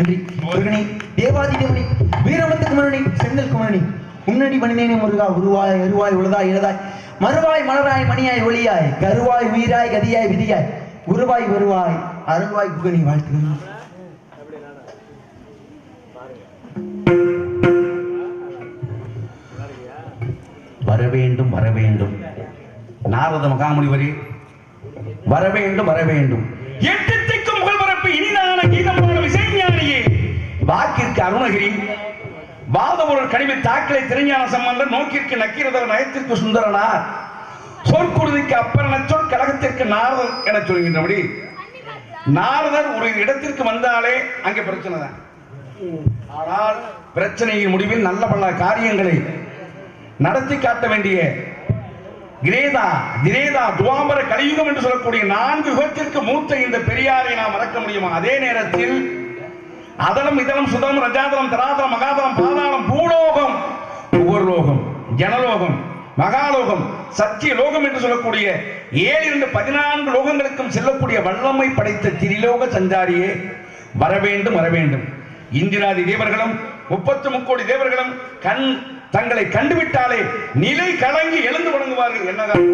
நன்றி. முருகனே தேவாதி தேவனே வீரமத்து குமரனே செங்கல் குமரனே உன்னடி மணினேனே முருகா உருவாய் அருவாய் உழுதாய் எழுதாய். மறுவாய் மலராய் மணியாய் ஒளியாய். கருவாய் உயிராய் கதியாய் விதியாய். உருவாய் வருவாய். அருள்வாய் புகனி வாழ்த்துகிறேன் வர வேண்டும் வர வேண்டும் நாரத மகாமுனிவரே வர வேண்டும் வர வேண்டும் எட்டு வாக்கிற்கு அருணகிரி வாதவூர் கனிவில் தாக்கலை திருஞான சம்பந்தர் நோக்கிற்கு நக்கீரதர் நயத்திற்கு சுந்தரனார். சொற்குருதிக்கு அப்பரண சொல் கழகத்திற்கு நாரதர் என சொல்கின்றபடி நாரதர் ஒரு இடத்திற்கு வந்தாலே அங்கே பிரச்சனை தான். ஆனால் பிரச்சனையின் முடிவில் நல்ல பல காரியங்களை நடத்தி காட்ட வேண்டிய கிரேதா திரேதா துவாம்பர கலியுகம் என்று சொல்லக்கூடிய நான்கு யுகத்திற்கு மூத்த இந்த பெரியாரை நாம் மறக்க முடியுமா? அதே நேரத்தில் அதலம் இதலம் சுதலம் ரஜாதலம் தராதலம் மகாதலம் பாதாளம் பூலோகம் புகர்லோகம் ஜனலோகம் மகாலோகம் சத்திய லோகம் என்று சொல்லக்கூடிய ஏழு பதினான்கு லோகங்களுக்கும் செல்லக்கூடிய வல்லமை படைத்த திரிலோக சஞ்சாரியே வரவேண்டும் வரவேண்டும். இந்திராதி தேவர்களும் முப்பத்து முக்கோடி தேவர்களும் கண் தங்களை கண்டுவிட்டாலே நிலை கலங்கி எழுந்து வணங்குவார்கள். என்னதான்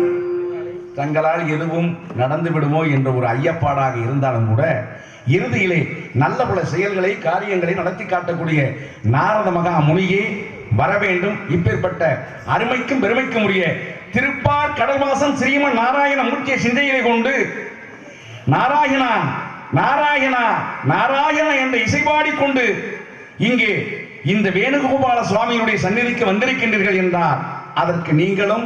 தங்களால் எதுவும் நடந்து விடுமோ என்ற ஒரு ஐயப்பாடாக இருந்தாலும் கூட இறுதியிலே நல்ல பல செயல்களை காரியங்களை நடத்தி காட்டக்கூடிய நாரத மகா முனியே வர வேண்டும். இப்பேற்பட்ட அருமைக்கும் பெருமைக்கும் உரிய திருப்பார் கடல்வாசன் ஸ்ரீமன் நாராயண மூர்த்திய சிந்தையிலே கொண்டு நாராயணா நாராயணா நாராயணா என்ற இசைபாடி கொண்டு இங்கே இந்த வேணுகோபால சுவாமியினுடைய சந்நிதிக்கு வந்திருக்கின்றீர்கள் என்றார். அதற்கு நீங்களும்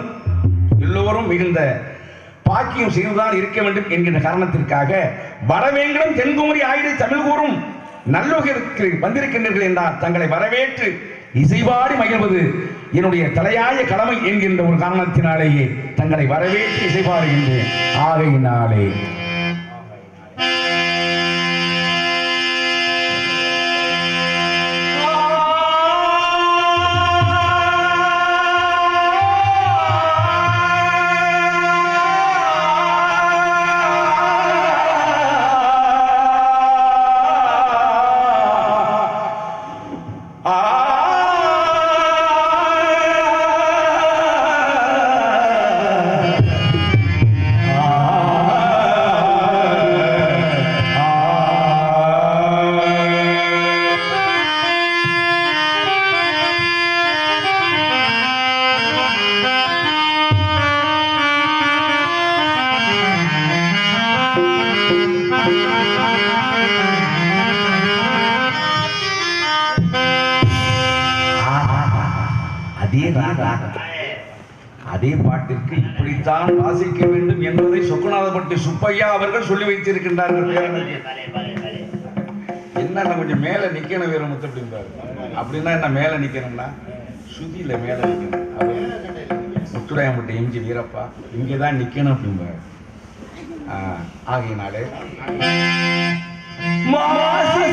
எல்லோரும் மிகுந்த பாக்கியம் செய்துதான் இருக்க வேண்டும் என்கின்ற காரணத்திற்காக வரவேங்களும் தென்குமரி ஆயுத தமிழ் கூறும் நல்லுகிற்கு வந்திருக்கின்றீர்கள் என்றால் தங்களை வரவேற்று இசைவாடி மகிழ்வது என்னுடைய தலையாய கடமை என்கின்ற ஒரு காரணத்தினாலேயே தங்களை வரவேற்று இசைவாடுகின்றேன் ஆகையினாலே. அதே ராகம் அதே பாட்டிற்கு இப்படித்தான் வாசிக்க வேண்டும் என்பதை சொக்குநாதப்பட்டி சுப்பையா அவர்கள் சொல்லி வைத்திருக்கின்றார்கள். என்ன கொஞ்சம் மேல நிக்கணும் வீரமுத்து அப்படின்றாரு அப்படின்னா என்ன மேல நிக்கணும்னா? சுதியில மேல நிக்கணும். அவர் முத்துராயம்பட்டி எம்ஜி வீரப்பா இங்கே தான் நிக்கணும் அப்படிம்பாரு. ஆ, ஆகையினாலே. மாசு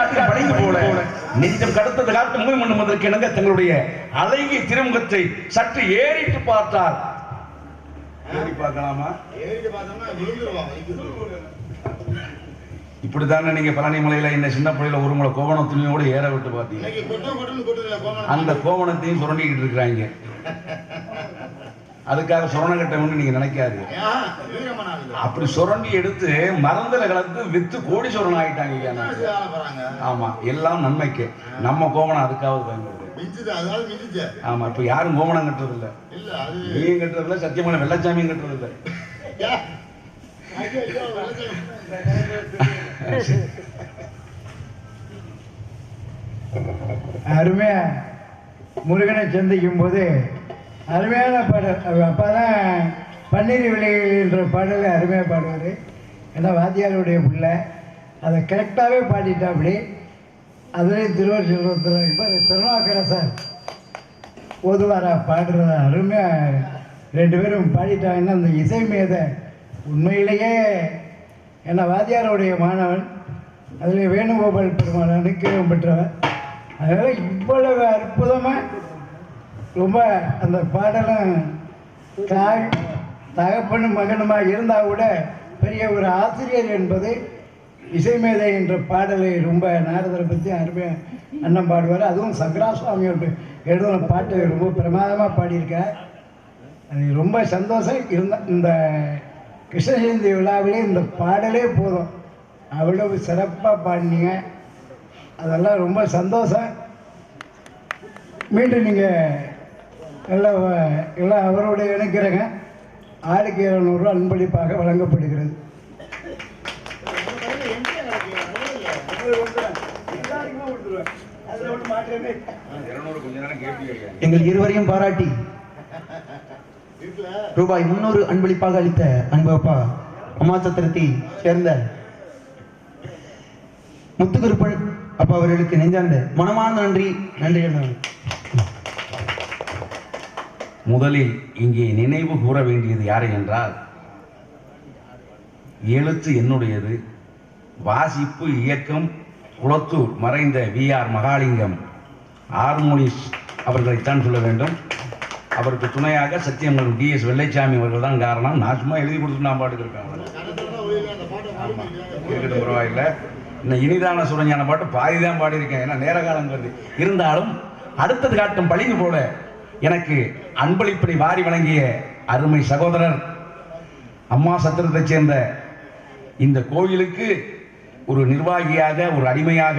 அடுத்தது காட்டு படைந்து போல நெஞ்சம் கடத்தது காட்டு மூய் மண்ணுவதற்கு இணங்க தங்களுடைய அழகிய திருமுகத்தை சற்று ஏறிட்டு பார்த்தார். ஏறி பார்க்கலாமா? இப்படித்தானே நீங்க பழனி மலையில இந்த சின்ன பிள்ளையில ஒரு முளை கோவண துணியோட ஏற விட்டு பார்த்தீங்க. அந்த கோவணத்தையும் சுரண்டிக்கிட்டு இருக்கிறாங்க. அதுக்காக சுரணக்கட்டம்னு நீங்க நினைக்காதீங்க. அப்படி சுரண்டி எடுத்து மருந்துல கலந்து வித்து கோடீஸ்வரன் ஆயிட்டாங்க ஐயா நாங்க. ஆமா எல்லாம் நன்மைக்கு. நம்ம கோவணம் அதுக்காவது பயன்படுது. ஆமா இப்ப யாரும் கோவணம் கட்டுறது இல்ல நீயும் கட்டுறது இல்ல சத்தியமான வெள்ளச்சாமியும் கட்டுறது இல்ல அருமையா முருகனை சந்திக்கும் போது அருமையான பாடல். அவர் தான் பன்னீர் விளைகின்ற பாடலை அருமையாக பாடுவார். ஏன்னா வாத்தியாருடைய பிள்ளை. அதை கரெக்டாகவே பாடிட்டாப்படி அதுலேயும் திருவாரூர் செல்வத்தில் இப்போ திருநாக்கரசர் ஓதுவாரா பாடுறத அருமையாக ரெண்டு பேரும் பாடிட்டாங்கன்னா அந்த இசை மீத உண்மையிலேயே என்ன வாத்தியாருடைய மாணவன். அதில் வேணுகோபால் பெருமாள் அனுக்கிரம் பெற்றவன் அதனால் இவ்வளவு அற்புதமாக ரொம்ப அந்த பாடலும் தாய் தகப்பனும் மகனுமாக இருந்தால் கூட பெரிய ஒரு ஆசிரியர் என்பது இசைமேதை என்ற பாடலை ரொம்ப நாரதரை பற்றி அருமையாக அண்ணன் பாடுவார். அதுவும் சங்கராசுவாமியோட எழுதின பாட்டு ரொம்ப பிரமாதமாக பாடியிருக்கார். அது ரொம்ப சந்தோஷம். இருந்த இந்த கிருஷ்ண ஜெயந்தி விழாவிலே இந்த பாடலே போதும். அவ்வளவு சிறப்பாக பாடினீங்க. அதெல்லாம் ரொம்ப சந்தோஷம். மீண்டும் நீங்கள் எல்லாம் எல்லாம் அவருடைய இணைக்கிறேங்க ஆளுக்கு இரநூறுவா அன்பளிப்பாக வழங்கப்படுகிறது எங்கள் இருவரையும் பாராட்டி ரூபாய் முன்னூறு அன்பளிப்பாக அளித்த அன்பு அப்பா அம்மா சத்திரத்தை சேர்ந்த முத்துக்குருப்பன் அப்பா அவர்களுக்கு நெஞ்சார்ந்த மனமார்ந்த நன்றி நன்றி எழுதுகிறேன். முதலில் இங்கே நினைவு கூற வேண்டியது யாரை என்றால் எழுத்து என்னுடையது. வாசிப்பு இயக்கம் குளத்தூர் மறைந்த வி. ஆர். மகாலிங்கம். ஹார்மோனிஸ் அவர்களைத்தான் சொல்ல வேண்டும். அவருக்கு துணையாக சத்தியமங்கலம் டி. எஸ். வெள்ளைச்சாமி அவர்கள் தான் காரணம். நான் சும்மா எழுதி கொடுத்துட்டு நான் பாட்டுக்கு இருக்காங்க இருக்கட்டும் பரவாயில்லை. இந்த இனிதான சுரஞ்சான பாட்டு பாதி தான் பாடியிருக்கேன். ஏன்னா நேர காலங்கிறது. இருந்தாலும் அடுத்தது காட்டும் பழிவு போல எனக்கு அன்பளிப்பினை வாரி வழங்கிய அருமை சகோதரர் அம்மா சத்திரத்தைச் சேர்ந்த இந்த கோயிலுக்கு ஒரு நிர்வாகியாக ஒரு அடிமையாக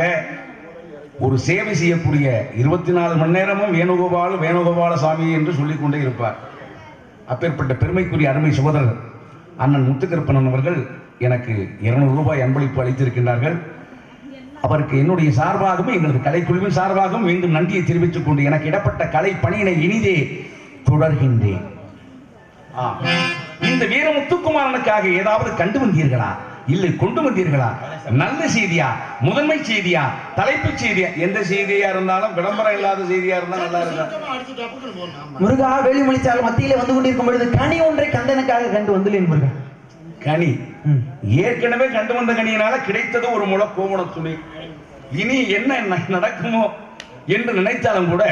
ஒரு சேவை செய்யக்கூடிய இருபத்தி நாலு மணி நேரமும் வேணுகோபால் வேணுகோபால சாமி என்று சொல்லிக்கொண்டே இருப்பார். அப்பேற்பட்ட பெருமைக்குரிய அருமை சகோதரர் அண்ணன் முத்துக்கருப்பணன் அவர்கள் எனக்கு இருநூறு ரூபாய் அன்பளிப்பு அளித்திருக்கின்றார்கள். அவருக்கு என்னுடைய சார்பாகவும் எங்களது கலைக்குழுவின் சார்பாகவும் மீண்டும் நன்றியை தெரிவித்துக் கொண்டு எனக்கு இடப்பட்ட கலை பணியினை இனிதே தொடர்கின்றேன். ஆ. இந்த வீர முத்துக்குமாரனுக்காக ஏதாவது கண்டு வந்தீர்களா? இல்லை கொண்டு வந்தீர்களா? நல்ல செய்தியா? முதன்மை செய்தியா? தலைப்புச் செய்தியா? எந்த செய்தியா இருந்தாலும் விளம்பரம் இல்லாத செய்தியா இருந்தா நல்லா இருக்கும். முருகா வேலுமணிச்சால் மத்தியிலே வந்து கொண்டிருக்கும் பொழுது கனி ஒன்றை கந்தனுக்காக கண்டு வந்துள்ளேன் முருகா. கனி. ஏற்கனவே கண்டு வந்த கனியினால கிடைத்தது ஒரு முளை கோவண துணி இனி என்ன நடக்குமோ என்று நினைத்தாலும் கூட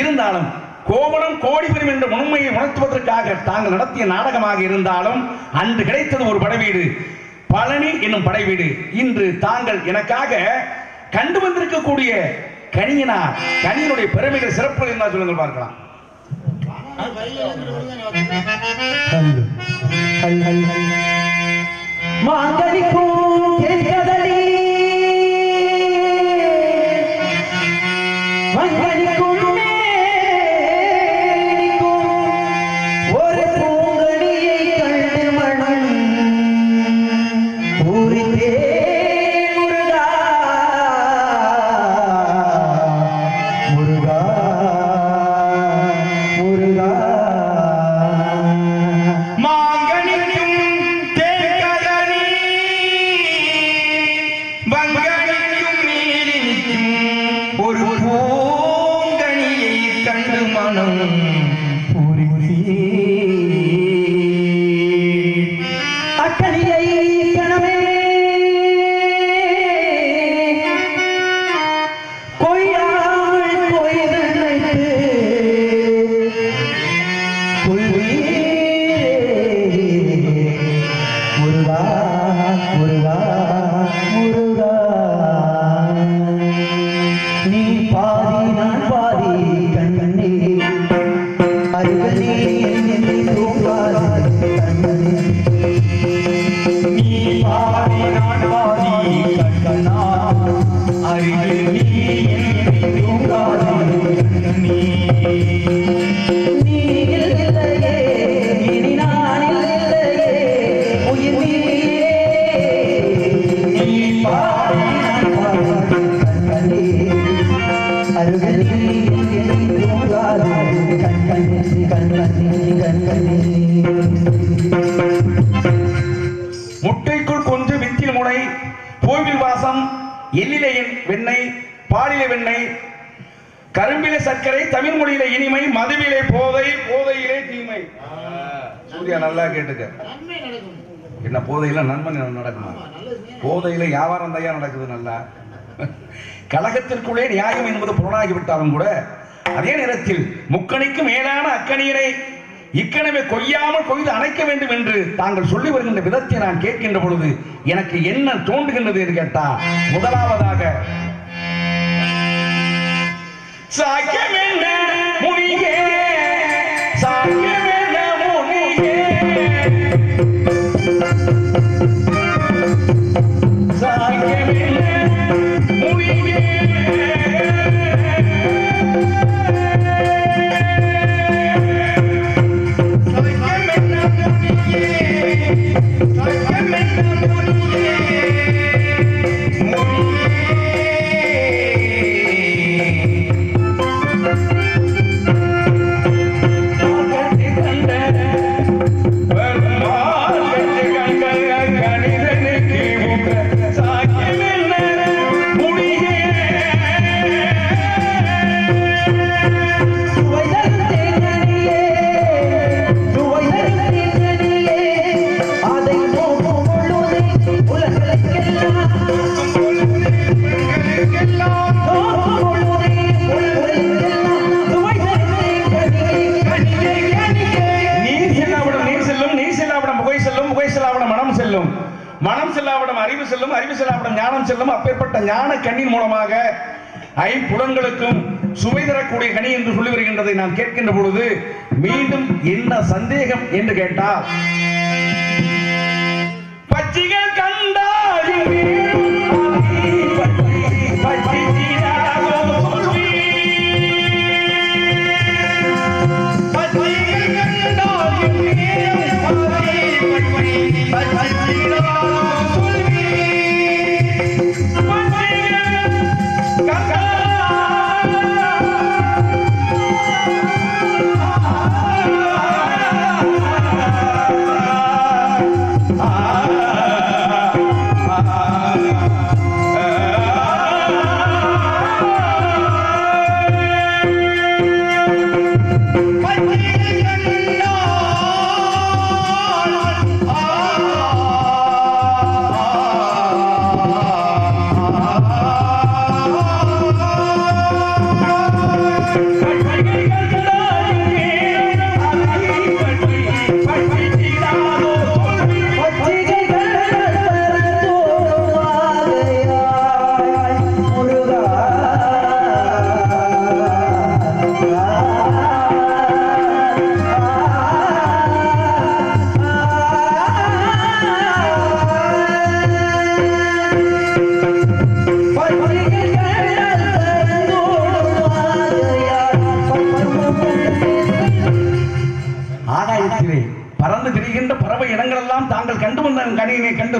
இருந்தாலும் கோவணம் கோடி பெறும் என்ற உண்மையை உணர்த்துவதற்காக தாங்கள் நடத்திய நாடகமாக இருந்தாலும் அன்று கிடைத்தது ஒரு படைவீடு. பழனி என்னும் படைவீடு. இன்று தாங்கள் எனக்காக கண்டு வந்திருக்கக்கூடிய கனியினார் கனியினுடைய பெருமைகள் சிறப்பு இருந்தால் சொல்லுங்கள் பார்க்கலாம். மாங்கனிக்கும் தென்கதலி bangga மதுவிலே போதை போதையிலே தீமை. சூர்யா நல்லா கேட்டுக்க. என்ன போதையில நன்மை நடக்குமா? போதையில வியாபாரம் தையா நடக்குது நல்லா. கழகத்திற்குள்ளே நியாயம் என்பது புலனாகிவிட்டாலும் கூட அதே நேரத்தில் முக்கணிக்கு மேலான அக்கணியினை இக்கனவே கொய்யாமல் கொய்து அணைக்க வேண்டும் என்று தாங்கள் சொல்லி வருகின்ற விதத்தை நான் கேட்கின்ற பொழுது எனக்கு என்ன தோன்றுகின்றது என்று கேட்டா முதலாவதாக சாக்கியமென்ன முனியே சாக்கியமென்ன ஞானம் செல்லும் அப்பேற்பட்ட ஞான கண்ணின் மூலமாக ஐம்புலங்களுக்கும் சுவை தரக்கூடிய கனி என்று சொல்லி வருகின்றதை நான் கேட்கின்ற பொழுது மீண்டும் என்ன சந்தேகம்? என்று கேட்டால்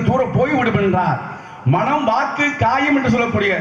கண்டு போய் போய்விடும் என்றார். மனம் வாக்கு காயம் என்று சொல்லக்கூடிய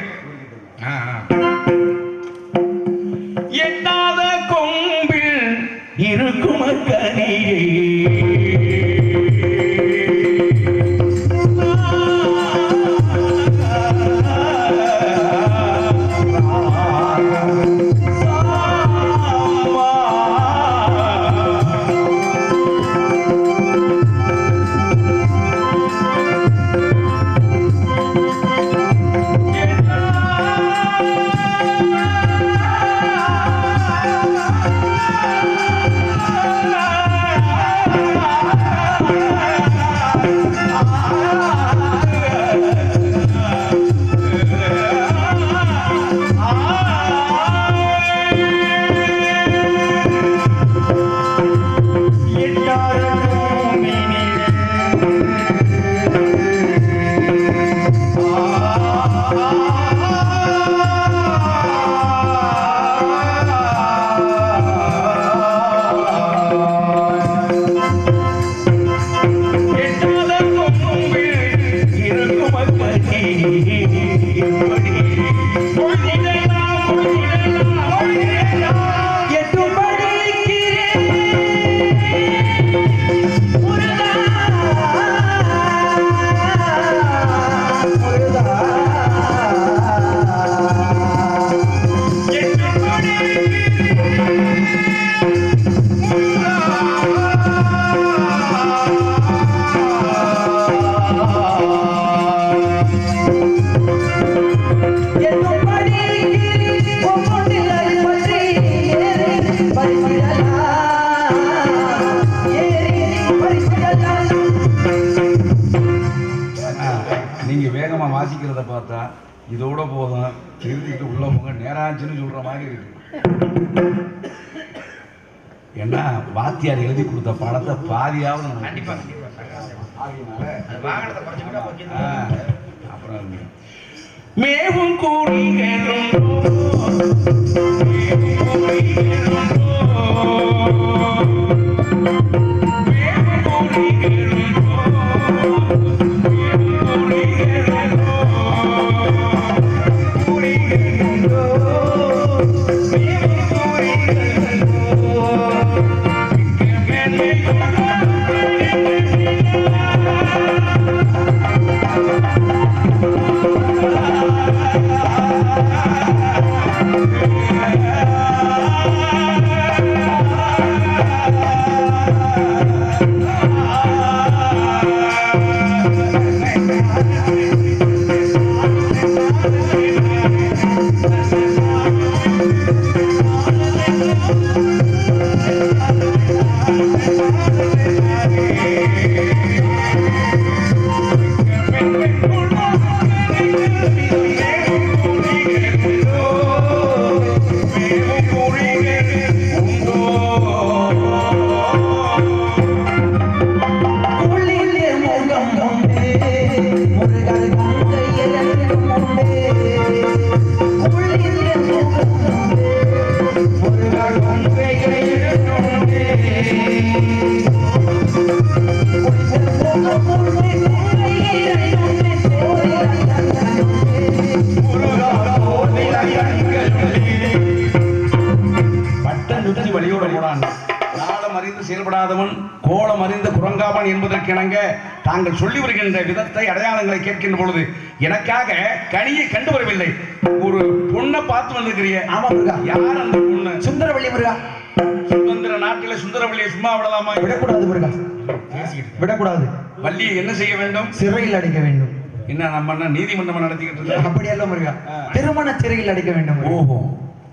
Ah, ah, ah, ah. போங்க நேராச்சுன்னு சொல்ற மாதிரி இருக்கு. ஏன்னா வாத்தியார் எழுதி கொடுத்த படத்தை பாதியாவது கண்டிப்பா அப்புறம் மேவும் கூறிகளும் உள்ளிலே தாங்கள் சொல்லி வருகின்ற விதத்தை அடையாளங்களை கேட்கின்ற பொழுது எனக்காக கனியை கண்டு வரவில்லை. ஒரு பொண்ணை பார்த்து வந்திருக்கிறிய. ஆமா முருகா. யார் அந்த பொண்ணு? சுந்தரவள்ளி முருகா. சுதந்திர நாட்டில சுந்தரவள்ளியை சும்மா விடலாமா? விடக்கூடாது முருகா. விடக்கூடாது. வள்ளியை என்ன செய்ய வேண்டும்? சிறையில் அடைக்க வேண்டும். என்ன நம்ம என்ன நீதிமன்றம் நடத்திக்கிட்டு இருக்கோம்? அப்படி அல்ல முருகா திருமண சிறையில் அடைக்க வேண்டும். ஓஹோ.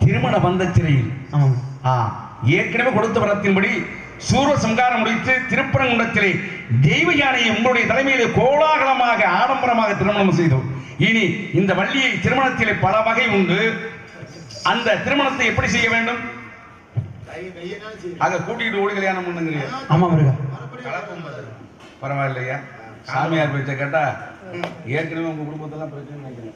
திருமண பந்த சிறையில். ஆமாம் ஆ. ஏற்கனவே கொடுத்த வரத்தின்படி சூர சம்காரம் முடித்து திருப்பரங்குன்றத்திலே தெய்வ யானையை உங்களுடைய தலைமையிலே கோலாகலமாக ஆடம்பரமாக திருமணம் செய்தோம். இனி இந்த வள்ளியை திருமணத்திலே பல வகை உண்டு. அந்த திருமணத்தை எப்படி செய்ய வேண்டும்? அத கூட்டிட்டு ஓடி கல்யாணம் பண்ணுங்க ஆமா பரவாயில்லையா? சாமியார் பேச்சை கேட்டா ஏற்கனவே உங்க குடும்பத்தெல்லாம் பிரச்சனை